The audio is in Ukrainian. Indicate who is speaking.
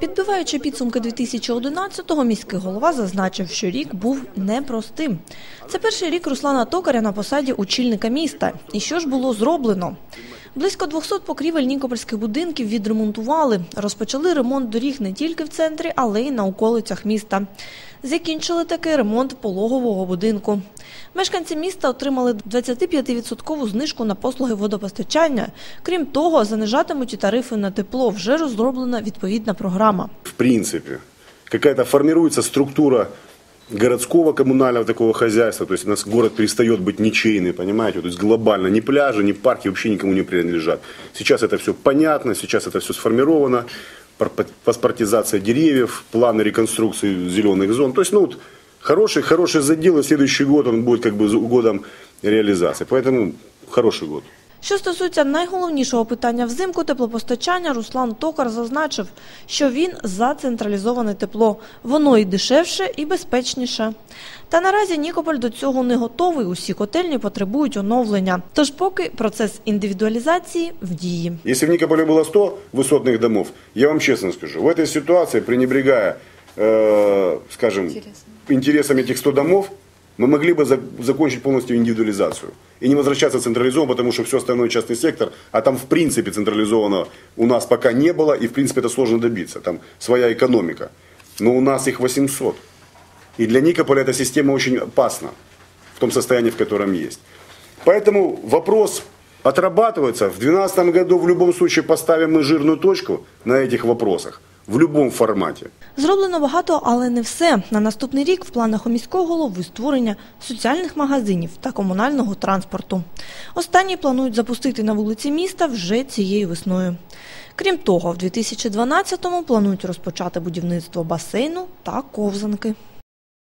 Speaker 1: Підбиваючи підсумки 2011-го, міський голова зазначив, що рік був непростим. Це перший рік Руслана Токаря на посаді очільника міста. І що ж було зроблено? Близько 200 покрівель нікопольських будинків відремонтували. Розпочали ремонт доріг не тільки в центрі, але й на околицях міста. Закінчили таки ремонт пологового будинку. Мешканці міста отримали 25% знижку на послуги водопостачання. Крім того, занижатимуть і тарифи на тепло. Вже розроблена відповідна програма.
Speaker 2: в принципе, какая-то формируется структура городского коммунального такого хозяйства, то есть у нас город перестает быть ничейный, понимаете, то есть глобально ни пляжи, ни парки вообще никому не принадлежат. Сейчас это все понятно, сейчас это все сформировано, паспортизация деревьев, планы реконструкции зеленых зон, то есть, ну, вот, хороший, хороший задел, и следующий год он будет как бы годом реализации, поэтому хороший год.
Speaker 1: Що стосується найголовнішого питання взимку теплопостачання, Руслан Токар зазначив, що він за централізоване тепло. Воно і дешевше, і безпечніше. Та наразі Нікополь до цього не готовий. Усі котельні потребують оновлення. Тож поки процес індивідуалізації в дії.
Speaker 2: Если в Никополе было 100 высотных домов, я вам честно скажу, в этой ситуации, пренебрегая, э, скажем, интересами этих 100 домов, мы могли бы за- закончить полностью индивидуализацию. И не возвращаться централизованно, потому что все остальное частный сектор, а там в принципе централизованно у нас пока не было, и в принципе это сложно добиться. Там своя экономика. Но у нас их 800. И для Никополя эта система очень опасна в том состоянии, в котором есть. Поэтому вопрос отрабатывается. В 2012 году в любом случае поставим мы жирную точку на этих вопросах. В будь-якому форматі.
Speaker 1: Зроблено багато, але не все. На наступний рік в планах у міського голови створення соціальних магазинів та комунального транспорту. Останні планують запустити на вулиці міста вже цією весною. Крім того, в 2012-му планують розпочати будівництво басейну та ковзанки.